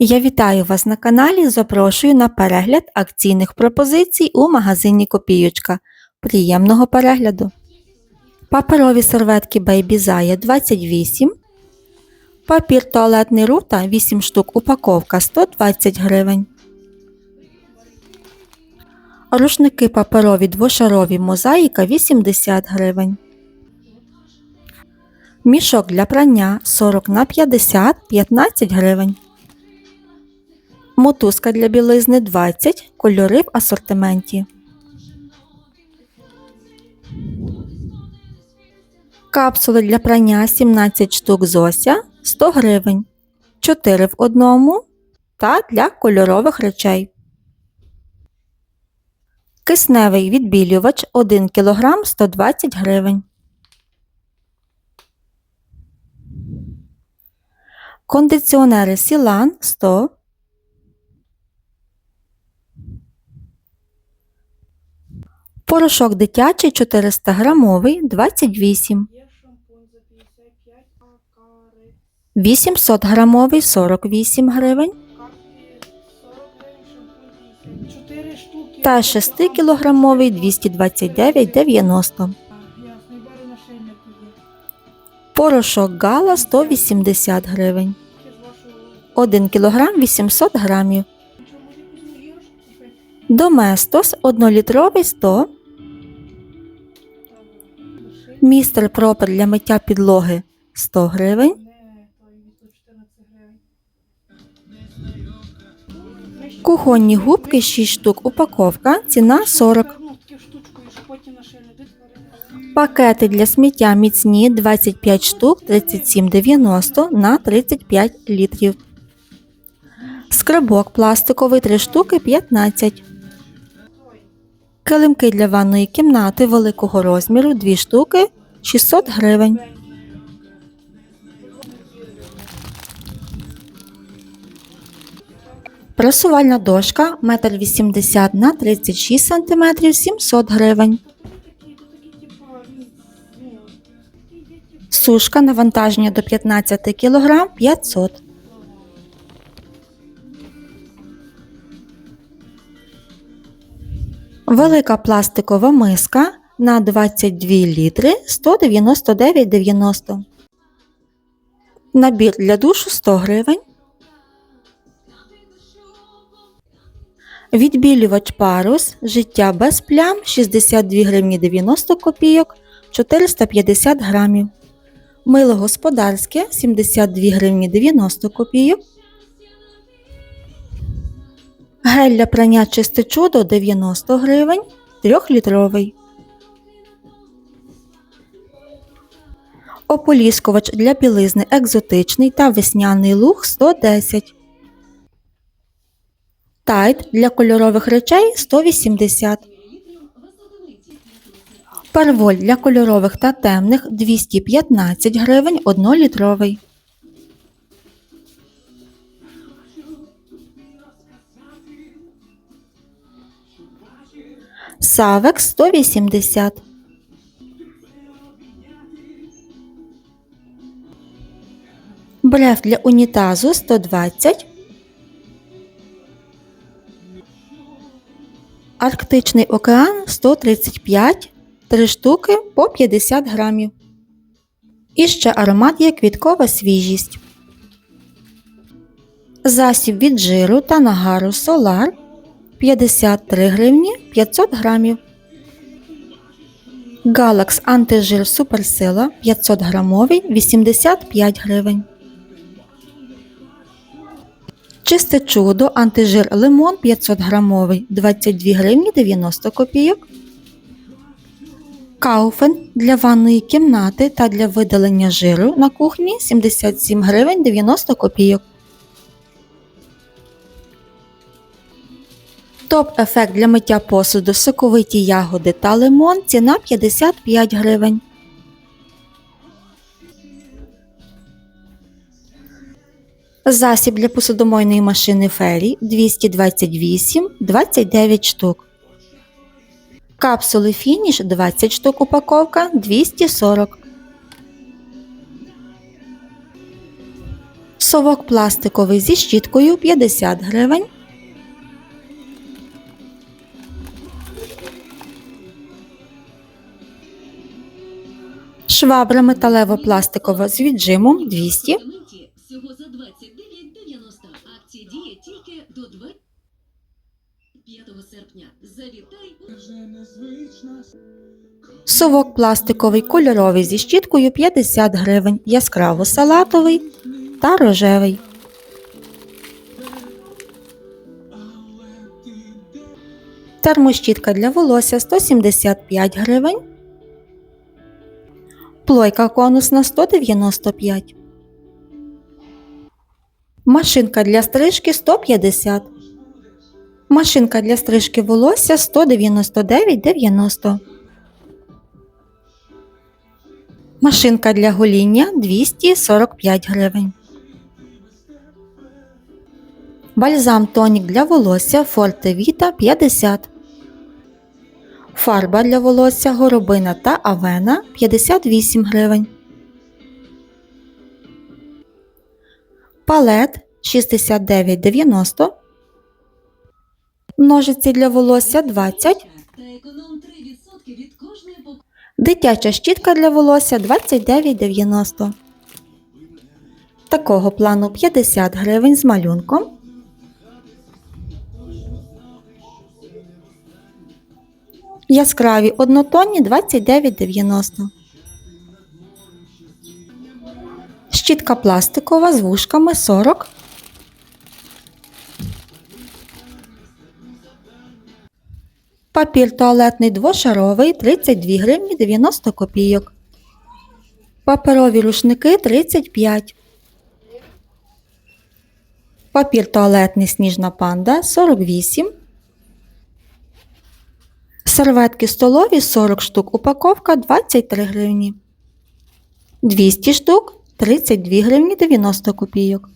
Я вітаю вас на каналі. Запрошую на перегляд акційних пропозицій у магазині Копіючка. Приємного перегляду. Паперові серветки Baby Zaya 28. Папір туалетний рута 8 штук упаковка 120 гривень. Рушники паперові двошарові мозаїка 80 гривень. Мішок для прання 40 на 50 15 гривень. Мотузка для білизни 20, кольори в асортименті. Капсули для прання 17 штук Зося 100 гривень. 4 в одному та для кольорових речей. Кисневий відбілювач 1 кг 120 гривень. Кондиціонери Сілан 100 Порошок дитячий 400 грамовий 28. Є шампунь за 55, 800 грамовий 48 гривень карти 40 гривень, шампунь 50. 4 штуки. та 6 кілограмовий 229,90. А, Ясно, і бери на шийник тоді. Порошок Гала 180 гривень. Ще 1 кілограм 800 грамів. Доместос 1-літровий 100. Містер Пропер для миття підлоги 100 гривень. Не, той від 14 гривень. Кухонні губки 6 штук упаковка. Ціна 40. Ну, таку штучку, і щоб потім на шийник. Де тваринка? Пакети для сміття міцні 25 штук 37,90 на 35 літрів. Скребок пластиковий 3 штуки 15. Килимки для ванної кімнати великого розміру 2 штуки 600 гривень. Пресувальна дошка 1,80 м на 36 см 700 гривень. Сушка навантаження до 15 кг 500. Велика пластикова миска на 22 літри 199,90. Набір для душу 100 гривень. Відбілювач парус життя без плям 62 гривні 90 копійок 450 грамів. Мило господарське 72 гривні 90 копійок. Гель для прання чисте чудо 90 гривень 3-літровий. Ополіскувач для білизни екзотичний та весняний луг 110. Тайт для кольорових речей 180. Парволь для кольорових та темних 215 гривень 1-літровий. Савекс 180. Бреф для унітазу 120. Арктичний океан 135, 3 штуки по 50 грамів. І ще аромат є квіткова свіжість. Засіб від жиру та нагару Solar 53 гривні 500 грамів. Галакс антижир суперсила 500 грамовий 85 гривень. Чисте чудо антижир лимон 500 грамовий 22 гривні 90 копійок. Кауфен для ванної кімнати та для видалення жиру на кухні 77 гривень 90 копійок. Топ ефект для миття посуду соковиті ягоди та лимон ціна 55 гривень. Засіб для посудомойної машини Фері 228 29 штук. Капсули фініш 20 штук упаковка 240. Совок пластиковий зі щіткою 50 гривень. Швабра металево-пластикова з віджимом 200. Елементі всього за 29,90. Акція діє тільки до 25 серпня. Завітай Совок пластиковий кольоровий зі щіткою 50 гривень, яскраво салатовий та рожевий. Термощітка для волосся 175 гривень. Плойка конусна 195. Машинка для стрижки 150. Машинка для стрижки волосся 199,90. Машинка для гоління 245 гривень. Бальзам тонік для волосся Forte Vita 50. Фарба для волосся Горобина та Авена 58 гривень. Палет 69,90. Ножиці для волосся 20. та економ 3% від кожної покупки. Дитяча щітка для волосся 29,90. Такого плану 50 гривень з малюнком. Яскраві однотонні 29,90. Щітка пластикова з вушками 40. Папір туалетний двошаровий 32 гривні 90 копійок. Паперові рушники 35. Папір туалетний сніжна панда 48. Серветки столові 40 штук. Упаковка 23 гривні. 200 штук 32 гривні 90 копійок.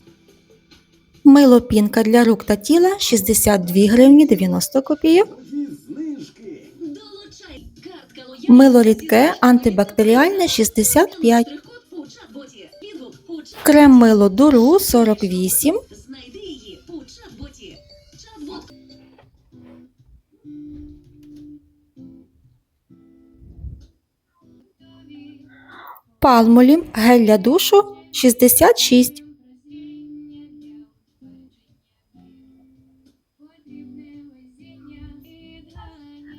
Мило пінка для рук та тіла 62 гривні 90 копійок. Мило рідке антибактеріальне 65. Штрих-код у чат-боті. Відгук у чат- Крем мило дуру 48. Палмолім гель для душу 66.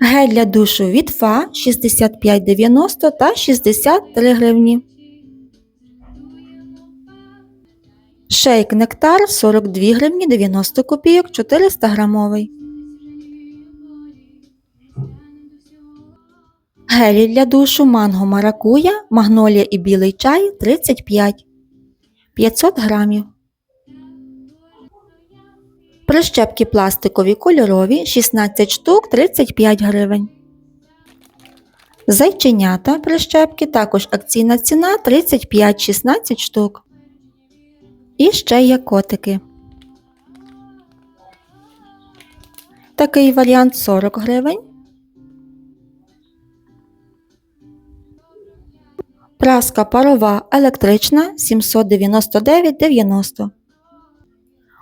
Гель для душу від ФА 65,90 та 63 гривні. Шейк нектар 42 гривні 90 копійок 400 грамовий. Гелі для душу манго маракуя, магнолія і білий чай 35 500 грамів. Прищепки пластикові кольорові 16 штук 35 гривень. Зайченята прищепки також акційна ціна 35-16 штук. І ще є котики. Такий варіант 40 гривень. Праска парова електрична 799,90.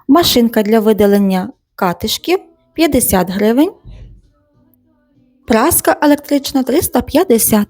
Машинка для видалення катишків 50 гривень. Праска електрична 350.